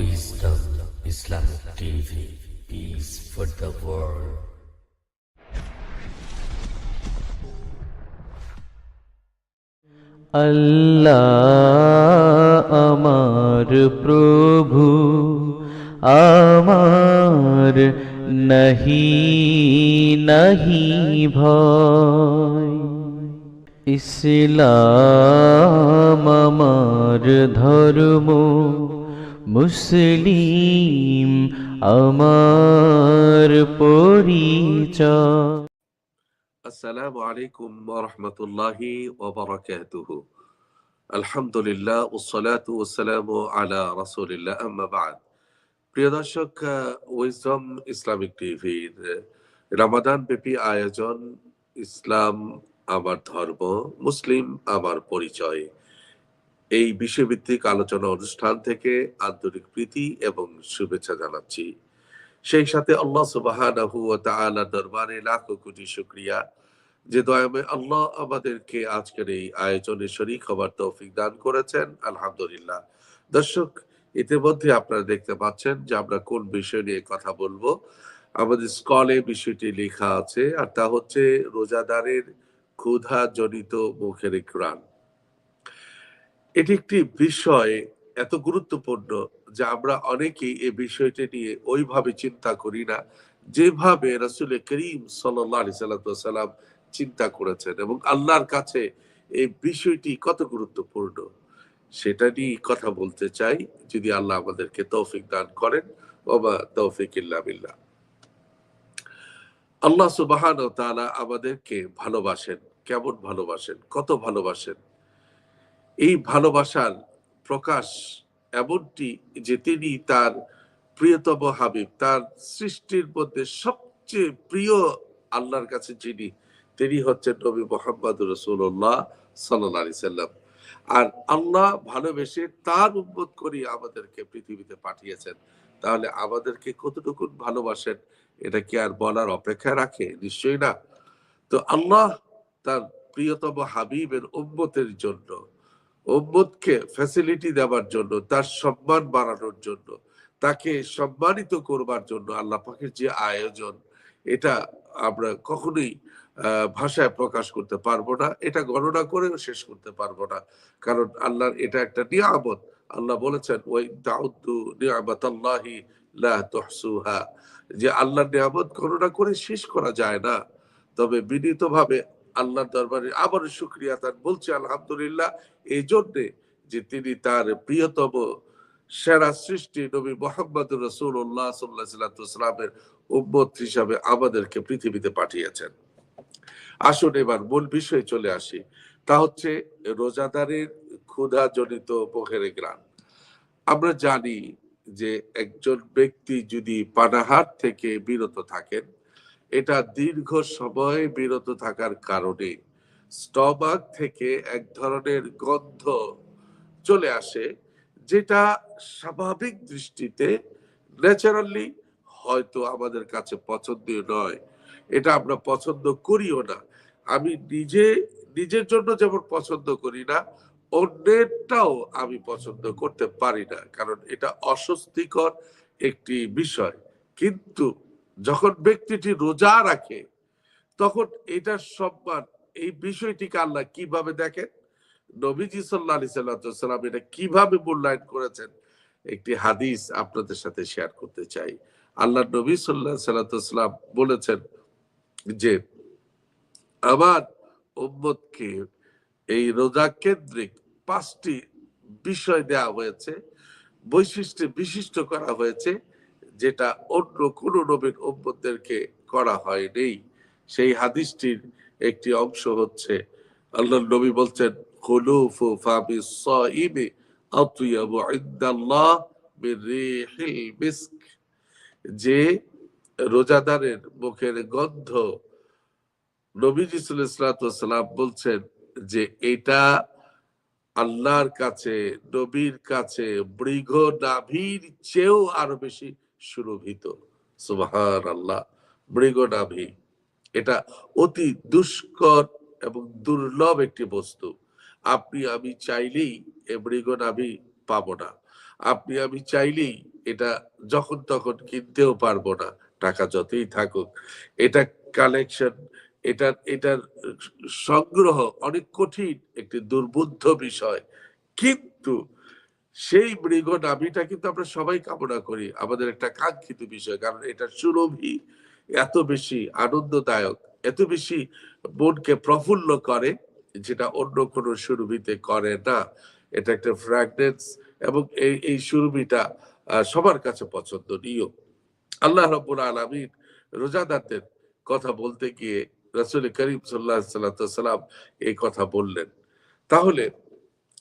Wisdom Islamic TV. Peace for the world. আল্লাহ আমার প্রভু আমার নাহি নাহি ভয় ইসলাম আমার ধর্ম মুসলিম আমার পরিচয়। আসসালামু আলাইকুম ওয়া রাহমাতুল্লাহি ওয়া বারাকাতুহু। আলহামদুলিল্লাহ, ওসসালাতু ওয়াসসালামু আলা রাসূলিল্লাহ, আম্মা বাদ। প্রিয় দর্শক উইজডম ইসলামিক টিভি রমাদান ব্যাপী আয়োজন, ইসলাম আমার ধর্ম, মুসলিম আমার পরিচয়। এই বিষয়ভিত্তিক আলোচনা অনুষ্ঠান থেকে আন্তরিক প্রীতি এবং শুভেচ্ছা জানাচ্ছি। সেই সাথে আল্লাহ তাআলা দরবারে লাখো কোটি শুকরিয়া। যে দয়াময় আল্লাহ আমাদেরকে আজকের এই আয়োজনে শরীক হবার তৌফিক দান করেছেন, আলহামদুলিল্লাহ। দর্শক, ইতিমধ্যে আপনারা দেখতে পাচ্ছেন যে আমরা কোন বিষয় নিয়ে কথা বলব। আমাদের স্কলে বিষয়টি লেখা আছে, আর তা হচ্ছে রোজাদারের ক্ষুধা জনিত মুখের গ্রাণ এটি একটি বিষয় এত গুরুত্বপূর্ণ যে আমরা অনেকেই এই বিষয়টি নিয়ে ওইভাবে চিন্তা করি না, যেভাবে রাসুল করিম সাল্লাম চিন্তা করেছেন এবং আল্লাহর কাছে এই বিষয়টি কত গুরুত্বপূর্ণ সেটা নিয়ে কথা বলতে চাই। যদি আল্লাহ আমাদেরকে তৌফিক দান করেন, ওবা তৌফিক ইল্লা বিল্লাহ। আল্লাহ সুবাহান তাআলা আমাদেরকে ভালোবাসেন, কেমন ভালোবাসেন, কত ভালোবাসেন? এই ভালোবাসার প্রকাশ এমনটি যে তিনি তার প্রিয়তম হাবিব, তার সৃষ্টির মধ্যে সবচেয়ে প্রিয় আল্লাহর কাছে যিনি, তিনি হচ্ছেন নবী মোহাম্মদ রসুল্লাহ সাল্লি সাল্লাম। আর আল্লাহ ভালোবেসে তার উন্মত করিয়ে আমাদেরকে পৃথিবীতে পাঠিয়েছেন। তাহলে আমাদেরকে কতটুকু ভালোবাসেন, এটা কি আর বলার অপেক্ষা রাখে? নিশ্চয়ই না। তো আল্লাহ তার প্রিয়তম হাবিবের উম্মতের জন্য উম্মতকে ফ্যাসিলিটি দেওয়ার জন্য, তার সম্মান বাড়ানোর জন্য, তাকে সম্মানিত করবার জন্য আল্লাহ পাখির যে আয়োজন, এটা আমরা কখনোই ভাষায় প্রকাশ করতে পারব না। এটা গণনা করেও শেষ করতে পারব না। কারণ আল্লাহর এটা একটা নিয়ামত। আল্লাহ বলেছেন ওই তাউদ্দু নিয়ামতাল্লাহি লা তুহসুহা। যে আল্লাহর নিয়ামত গণনা করে শেষ করা যায় না। তবে বিনীতভাবে আল্লাহর দরবারে আবার শুক্রিয়া তার বলছে, আলহামদুলিল্লাহ, এই জন্যে যে তিনি তার প্রিয়তম সেরা সৃষ্টি নবী মোহাম্মদ রসুল্লাহ সাল্লাহামের উম্মত হিসাবে আমাদেরকে পৃথিবীতে পাঠিয়েছেন। আসুন এবার মূল বিষয়ে চলে আসি। তা হচ্ছে রোজাদারের ক্ষুধা জনিত মুখের গ্রাম। আমরা জানি যে একজন ব্যক্তি যদি পানাহার থেকে বিরত থাকেন এটা দীর্ঘ সময় বিরত থাকার কারণে স্টমাক থেকে এক ধরনের গন্ধ চলে আসে, যেটা স্বাভাবিক দৃষ্টিতে ন্যাচারালি হয়তো আমাদের কাছে পছন্দীয় নয়। এটা আমরা পছন্দ করিও না। আমি নিজে, নিজের জন্য যেমন পছন্দ করি না, অন্যেরটাও আমি পছন্দ করতে পারি না, কারণ এটা অস্বস্তিকর একটি বিষয়। কিন্তু যখন ব্যক্তিটি রোজা রাখে, তখন এটার সম্মান, এই বিষয়টিকে আল্লাহ কীভাবে দেখেন? নবীজি সাল্লাহ সাল্লাম এটা কীভাবে মূল্যায়ন করেছেন? একটি হাদিস আপনাদের সাথে শেয়ার করতে চাই। আল্লাহ নবী সাল্লাহ সাল্লাম বলেছেন যে, আমার উম্মতকে এই রোজা কেন্দ্রিক পাঁচটি বিষয় দেওয়া হয়েছে, বৈশিষ্ট্যে বিশিষ্ট করা হয়েছে। যেটা অন্য কোন নবীন উম্মতদেরকে করা হয়নি। সেই হাদিসটির একটি অংশ হচ্ছে আল্লাহ নবী বলছেন, খুলুফু ফামি সাইমি আতিয়াবু ইনদাল্লাহ মিন মিস্ক। যে রোজাদারের মুখের গন্ধ নবীজি সাল্লাম বলছেন যে এটা আল্লাহর কাছে, নবীর কাছে মৃগ নাভির চেয়েও আরও বেশি সুরভিত। সুবাহান আল্লাহ মৃগ নাভি এটা অতি দুষ্কর এবং দুর্লভ একটি বস্তু। আপনি আমি চাইলেই এ মৃগ নাভি পাবো না। আপনি আমি চাইলেই এটা যখন তখন কিনতেও পারব না। টাকা যতই থাকুক। এটা কালেকশন এটার এটার সংগ্রহ অনেক কঠিন, একটি দুর্বুদ্ধ বিষয়। কিন্তু সেই মৃগ নাভিটা কিন্তু আমরা সবাই কামনা করি। আমাদের একটা কাঙ্ক্ষিত বিষয়, কারণ এটা সুরভি এত বেশি আনন্দদায়ক, এত বেশি মনকে প্রফুল্ল করে, যেটা অন্য কোনো সুরভিতে করে না। এটা একটা ফ্র্যাগনেন্স এবং এই এই সুরভিটা সবার কাছে পছন্দনীয়। আল্লাহ রব্বুল আলমিন রোজাদারদের কথা বলতে গিয়ে রাসুল করিম সাল্লাহ সাল্লাম এই কথা বললেন। তাহলে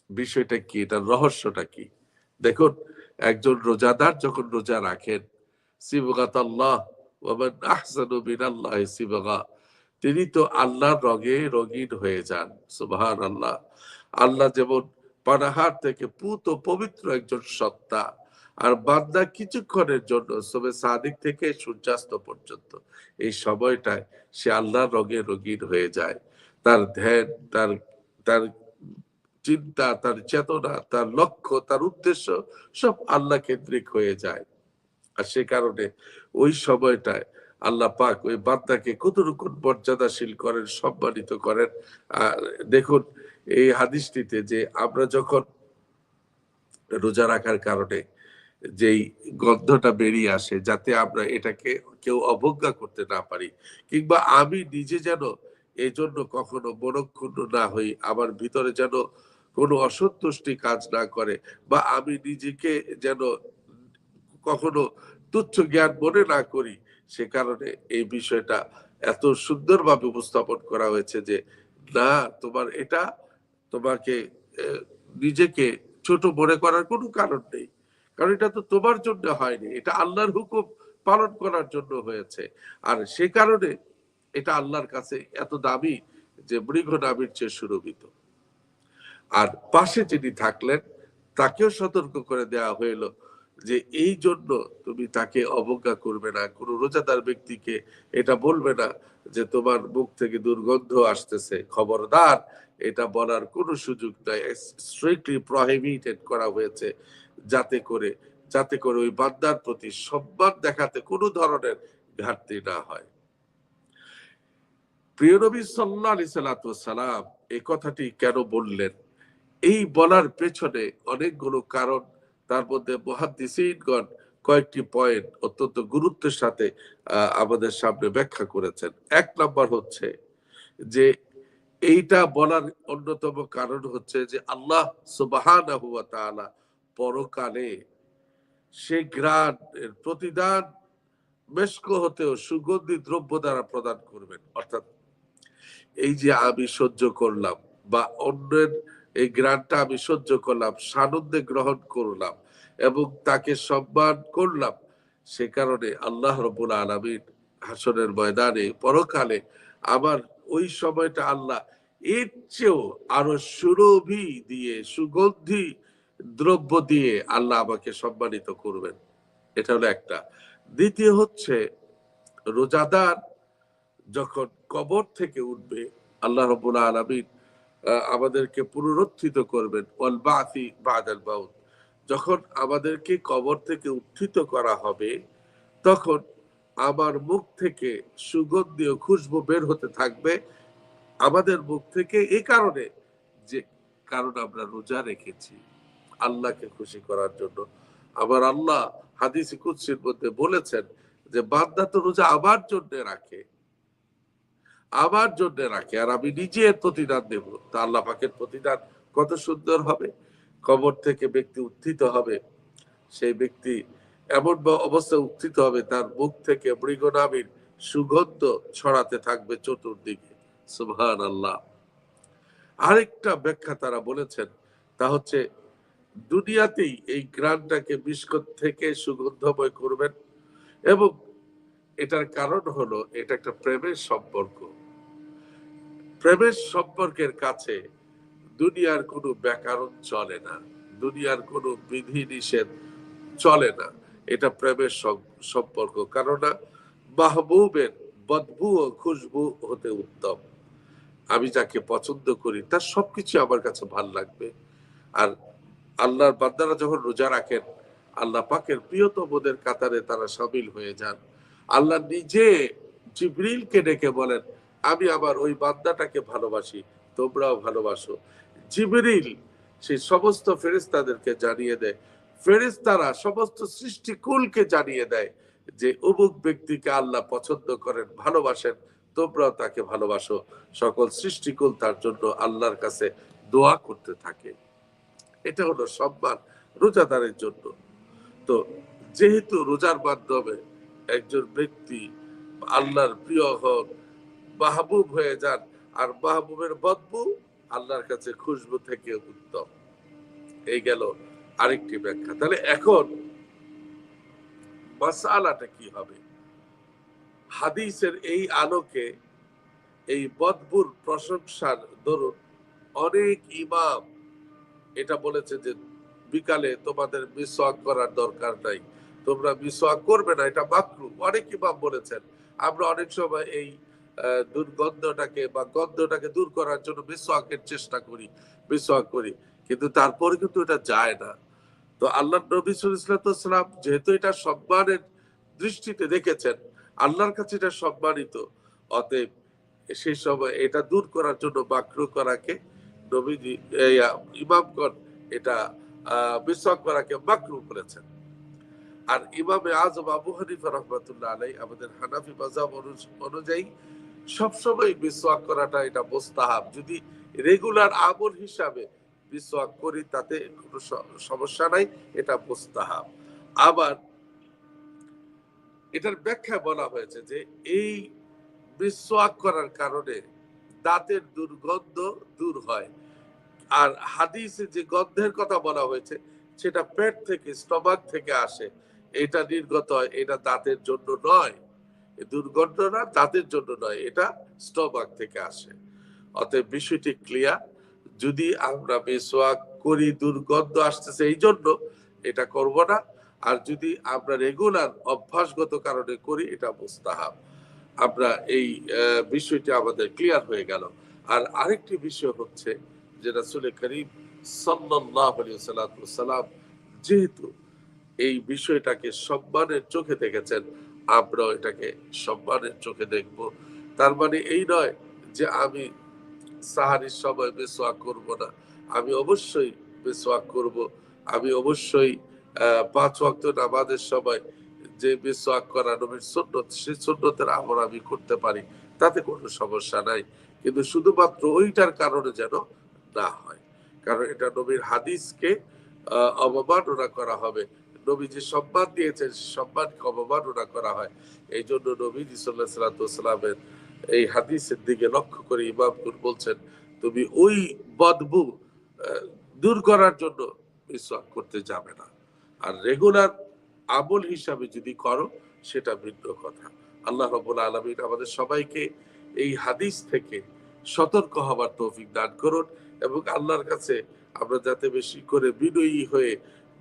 বিষয়টা কি? এটার রহস্যটা কি? দেখুন, একজন রোজাদার যখন রোজা রাখেন, সিবগাত আল্লাহ আহসানু তিনি তো আল্লাহর রঙে রঙিন হয়ে যান সুবহান আল্লাহ আল্লাহ যেমন পানাহার থেকে পুত পবিত্র একজন সত্তা, আর বান্দা কিছুক্ষণের জন্য সবে সাদিক থেকে সূর্যাস্ত পর্যন্ত, এই সময়টায় সে আল্লাহর রঙে রঙিন হয়ে যায়। তার ধ্যান, তার তার চিন্তা, তার চেতনা, তার লক্ষ্য, তার উদ্দেশ্য সব আল্লাহ কেন্দ্রিক হয়ে যায়। আর সে কারণে ওই সময়টায় আল্লাহ পাক ওই বান্দাকে কতটুকু মর্যাদাশীল করেন, সম্মানিত করেন। আর দেখুন, এই হাদিসটিতে যে আমরা যখন রোজা রাখার কারণে যেই গন্ধটা বেরিয়ে আসে, যাতে আমরা এটাকে কেউ অবজ্ঞা করতে না পারি, কিংবা আমি নিজে যেন এই জন্য কখনো মনক্ষুণ্ণ না হই, আমার ভিতরে যেন কোনো অসন্তুষ্টি কাজ না করে বা আমি নিজেকে যেন কখনো তুচ্ছ জ্ঞান মনে না করি, সে কারণে এই বিষয়টা এত সুন্দরভাবে উপস্থাপন করা হয়েছে যে, না, তোমার এটা তোমাকে নিজেকে ছোট মনে করার কোনো কারণ নেই। কারণ এটা তো তোমার জন্য হয়নি, এটা আল্লাহর হুকুম পালন করার জন্য হয়েছে। আর সে কারণে এটা আল্লাহর কাছে এত দামি যে, মৃগ নামের চেয়ে সুরভিত। আর পাশে যিনি থাকলেন, তাকেও সতর্ক করে দেওয়া হইল যে এই জন্য তুমি তাকে অবজ্ঞা করবে না। কোনো রোজাদার ব্যক্তিকে এটা বলবে না যে তোমার মুখ থেকে দুর্গন্ধ আসতেছে। খবরদার, এটা বলার কোনো সুযোগ নাই। স্ট্রিক্টলি প্রহিবিটেড করা হয়েছে যাতে করে যাতে করে ওই বান্দার প্রতি সম্মান দেখাতে কোনো ধরনের ঘাটতি না হয়। প্রিয় নবী সাল্লাহ আলি সাল্লাম এই কথাটি কেন বললেন? এই বলার পেছনে অনেকগুলো কারণ, তার মধ্যে মহাদিসগণ কয়েকটি পয়েন্ট অত্যন্ত গুরুত্বের সাথে আমাদের সামনে ব্যাখ্যা করেছেন। এক নম্বর হচ্ছে যে এইটা বলার অন্যতম কারণ হচ্ছে যে আল্লাহ তাআলা পরকালে সে গ্রান এর প্রতিদান মেশক হতেও সুগন্ধি দ্রব্য দ্বারা প্রদান করবেন। অর্থাৎ এই যে আমি সহ্য করলাম বা অন্যের এই গ্রানটা আমি সহ্য করলাম, সানন্দে গ্রহণ করলাম এবং তাকে সম্মান করলাম। সে কারণে আল্লাহ রবুল আলমিন হাসনের ময়দানে, পরকালে আমার ওই সময়টা আল্লাহ এর চেয়েও আরও সুরভি দিয়ে, সুগন্ধি দ্রব্য দিয়ে আল্লাহ আমাকে সম্মানিত করবেন। এটা হলো একটা। দ্বিতীয় হচ্ছে, রোজাদার যখন কবর থেকে উঠবে, আল্লাহ রবুল আলমিন আমাদেরকে পুনরুত্থিত করবেন। বাদাল বাউত যখন আমাদেরকে কবর থেকে উত্থিত করা হবে, তখন আমার মুখ থেকে সুগন্ধি ও খুশবু বের হতে থাকবে। আমাদের মুখ থেকে এই কারণে যে কারণ আমরা রোজা রেখেছি, আল্লাহকে খুশি করার জন্য। আমার আল্লাহ হাদিস কুৎসির মধ্যে বলেছেন যে, বান্দা তো রোজা আমার জন্য রাখে আমার জন্য রাখে, আর আমি নিজে এর প্রতিদান দেব। তা আল্লাহ পাকের প্রতিদান কত সুন্দর হবে। কবর থেকে ব্যক্তি উত্থিত হবে। সেই ব্যক্তি এমন অবস্থায় উত্থিত হবে, তার মুখ থেকে মৃগনামীর সুগন্ধ ছড়াতে থাকবে চতুর্দিকে। সুবহান আল্লাহ আরেকটা ব্যাখ্যা তারা বলেছেন, তা হচ্ছে দুনিয়াতেই এই গ্রানটাকে বিস্কট থেকে সুগন্ধময় করবেন এবং এটার কারণ হলো এটা একটা প্রেমের সম্পর্ক। প্রেমের সম্পর্কের কাছে দুনিয়ার কোনো ব্যাকরণ চলে না। দুনিয়ার কোনো বিধি নিষেধ চলে না। এটা প্রেমের সম্পর্ক। কেননা মাহবুবের বদবু ও খুশবু হতে উত্তম। আমি যাকে পছন্দ করি, তার সবকিছু আমার কাছে ভালো লাগবে। আর আল্লাহর বান্দারা যখন রোজা রাখেন, আল্লাহ পাকের প্রিয়তমদের কাতারে তারা সামিল হয়ে যান। আল্লাহ নিজে জিবরিলকে ডেকে বলেন আমি আবার ওই বান্দাটাকে ভালোবাসি, তোমরাও ভালোবাসো। জিবরিল সেই সমস্ত ফেরেস্তাদেরকে জানিয়ে দেয়। ফেরেস্তারা সমস্ত সৃষ্টিকুলকে জানিয়ে দেয় যে অমুক ব্যক্তিকে আল্লাহ পছন্দ করেন, ভালোবাসেন, তোমরাও তাকে ভালোবাসো। সকল সৃষ্টিকুল তার জন্য আল্লাহর কাছে দোয়া করতে থাকে। এটা হলো সম্মান রোজাদারের জন্য। তো যেহেতু রোজার মাধ্যমে একজন ব্যক্তি আল্লাহর প্রিয় হন মাহবুব হয়ে যান। আর মাহবুবের বদবু আল্লাহর কাছে খুশবু থেকে উত্তম। এই গেল আরেকটি ব্যাখ্যা। তাহলে এখন মাসালাটা কি হবে? হাদিসের এই আলোকে এই বদবুর প্রশংসার দরুন অনেক ইমাম এটা বলেছে যে বিকালে তোমাদের মিসওয়াক করার দরকার নাই। তোমরা মিসওয়াক করবে না, এটা মাকরু অনেক ইমাম বলেছেন। আমরা অনেক সময় এই দুর্গন্ধটাকে বা গন্ধটাকে দূর করার জন্য মিসওয়াকের চেষ্টা করি, মিসওয়াক করি। কিন্তু তারপরে কিন্তু এটা যায় না। তো আল্লাহ নবী সালাম যেহেতু এটা সম্মানের দৃষ্টিতে দেখেছেন, আল্লাহর কাছে এটা সম্মানিত। অতএব সেই সময় এটা দূর করার জন্য বাক্য করাকে নবীজি ইমামগণ এটা মিসওয়াক করাকে মাকরু করেছেন আর ইমামে আজম আবু হানিফা রহমাতুল্লাহ আলাই আমাদের হানাফি অনু- অনুযায়ী সবসময় মিসওয়াক করাটা এটা মোস্তাহাব। যদি রেগুলার আমল হিসাবে মিসওয়াক করি, তাতে কোনো সমস্যা নাই, এটা মোস্তাহাব। আবার এটার ব্যাখ্যা বলা হয়েছে যে, এই মিসওয়াক করার কারণে দাঁতের দুর্গন্ধ দূর হয়। আর হাদিসে যে গন্ধের কথা বলা হয়েছে, সেটা পেট থেকে, স্টমাক থেকে আসে। এটা নির্গত হয়, এটা দাঁতের জন্য নয়। দুর্গন্ধটা দাঁতের জন্য নয়, এটা স্টমাক থেকে আসে। অতএব বিষয়টি ক্লিয়ার যদি আমরা মিসওয়াক করি, দুর্গন্ধ আসতেছে, এই জন্য এটা করব না। আর যদি আমরা রেগুলার অভ্যাসগত কারণে করি, এটা মুস্তাহাব। আমরা এই বিষয়টি আমাদের ক্লিয়ার হয়ে গেল। আর আরেকটি বিষয় হচ্ছে যে রাসূল করিম সাল্লাম যেহেতু এই বিষয়টাকে সম্মানের চোখে দেখেছেন আমরাও এটাকে সম্মানের চোখে দেখব। তার মানে এই নয় যে আমি সাহারির সময় বেসোয়াক করব না। আমি অবশ্যই বেসোয়াক করব। আমি অবশ্যই পাঁচ ওয়াক্ত নামাজের সময় যে বেসোয়াক করা নবীর সুন্নত, সেই সুন্নতের আমল আমি করতে পারি। তাতে কোনো সমস্যা নাই। কিন্তু শুধুমাত্র ওইটার কারণে যেন না হয়। কারণ এটা নবীর হাদিসকে অবমাননা করা হবে। নবী যে সম্মান দিয়েছেন সম্মানকে অবমাননা করা হয়। এই জন্য নবী সাল্লাহ সাল্লামের এই হাদিসের দিকে লক্ষ্য করে ইমামকুর বলছেন, তুমি ওই বদবু দূর করার জন্য মিসওয়াক করতে যাবে না। আর রেগুলার আমল হিসাবে যদি করো, সেটা ভিন্ন কথা। আল্লাহ রবুল আলমিন আমাদের সবাইকে এই হাদিস থেকে সতর্ক হবার তৌফিক দান করুন এবং আল্লাহর কাছে আমরা যাতে বেশি করে বিনয়ী হয়ে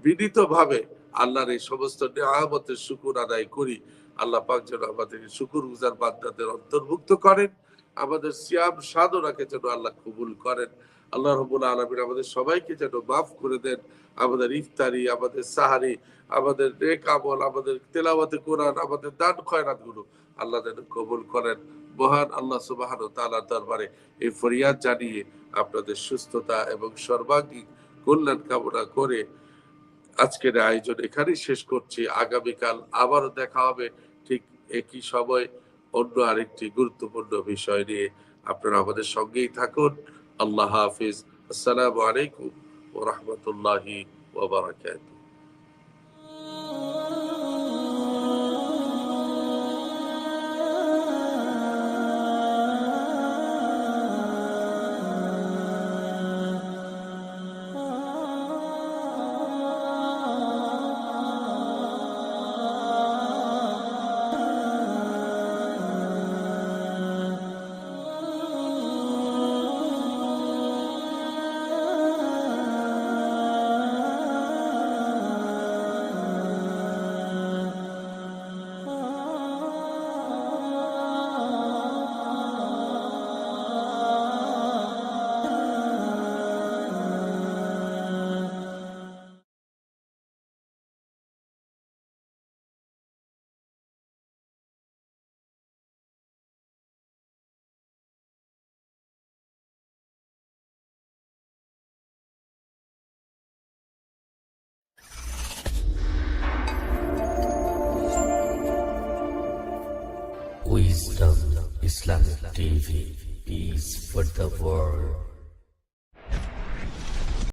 বিনীত ভাবে আল্লাহর এই সমস্ত নিয়ামতের শুকুর আদায় করি। আল্লাহ পাক যেন আমাদের শুকুর গুজার বান্দাদের অন্তর্ভুক্ত করেন। আমাদের সিয়াম সাধনাকে যেন আল্লাহ কবুল করেন। আল্লাহ রবুল আলমিন আমাদের সবাইকে যেন মাফ করে দেন। আমাদের ইফতারি, আমাদের সাহারি, আমাদের নেক আমল, আমাদের তেলাওয়াতে কোরআন, আমাদের দান খয়রাতগুলো আল্লাহ যেন কবুল করেন। মহান আল্লাহ সুবাহান তাআলার দরবারে এই ফরিয়াদ জানিয়ে আপনাদের সুস্থতা এবং সর্বাঙ্গীন কল্যাণ কামনা করে আজকের আয়োজন এখানেই শেষ করছি। আগামীকাল আবারও দেখা হবে ঠিক একই সময় অন্য আরেকটি গুরুত্বপূর্ণ বিষয় নিয়ে। আপনারা আমাদের সঙ্গেই থাকুন। আল্লাহ হাফিজ। আসসালামু আলাইকুম ও রাহমাতুল্লাহি Wisdom Islamic TV. Peace for the world.